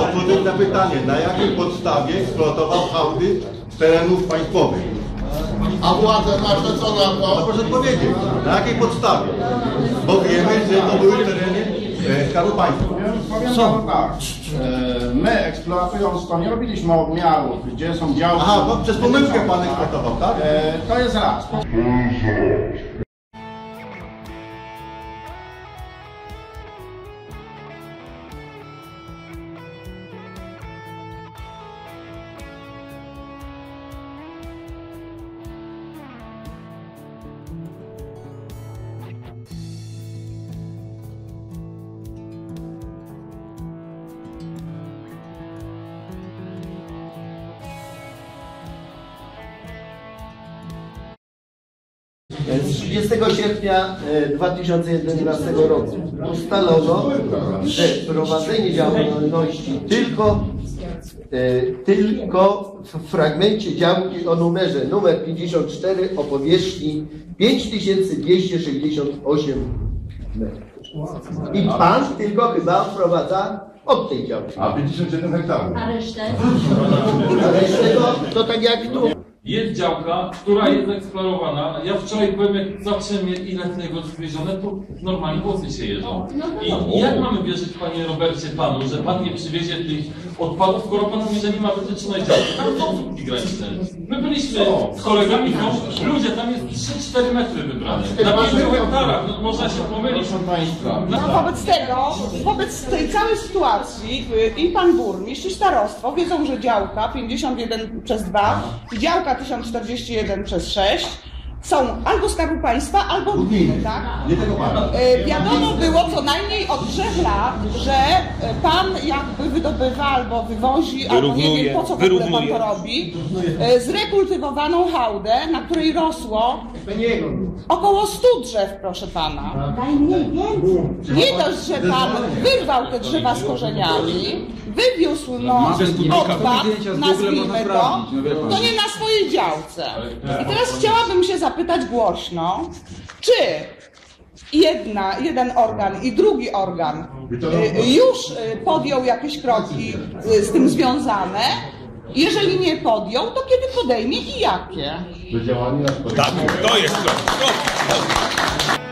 odpowiedzieć na pytanie, na jakiej podstawie eksploatował hałdy z terenów państwowych. A władzę masz co na No to? proszę powiedzieć, na jakiej podstawie? Bo wiemy, że to były tereny e, Skarbu Państwa. Powiem panu tak, e, my eksploatując to nie robiliśmy obmiarów, gdzie są działki. Aha, bo przez pomyłkę pan eksploatował, tak? E, To jest raz. Z 30 sierpnia e, 2011 roku ustalono, że prowadzenie działalności tylko, e, tylko w fragmencie działki o numerze numer 54 o powierzchni 5268 metrów. I pan tylko chyba wprowadza od tej działki. A 57 hektarów. A resztę? A resztę to, to tak jak tu. Jest działka, która jest eksplorowana. Ja wczoraj powiem, jak zobaczyłem ile tego zwiezione, to normalnie włosy się jeżą. I, I jak mamy wierzyć, panie Robercie, panu, że pan nie przywiezie tych odpadów, skoro pan mówi, że nie ma wytyczonej działki? Tam są słupki graniczne. My byliśmy z kolegami, są ludzie, tam jest 3-4 metry wybrane. Na 5 hektarach, no, można się pomylić. No wobec tego, wobec tej całej sytuacji y, i pan burmistrz i starostwo wiedzą, że działka 51 przez 2 i działka 1041 przez 6 są albo Skarbu Państwa, albo gminy, tak? Nie tego pana. Y, Wiadomo było co najmniej od trzech lat, że y, pan jakby wydobywa albo wywozi, albo nie wiem po co w ogóle pan to robi, y, zrekultywowaną hałdę, na której rosło około 100 drzew, proszę pana. Nie dość, że pan wyrwał te drzewa z korzeniami, wywiózł no, odpad, nazwijmy to, to nie na swojej działce. I teraz chciałabym się zapytać głośno, czy jedna, jeden organ i drugi organ y, już y, podjął jakieś kroki y, z tym związane? Jeżeli nie podjął, to kiedy podejmie i jakie? Tak, to jest to. to.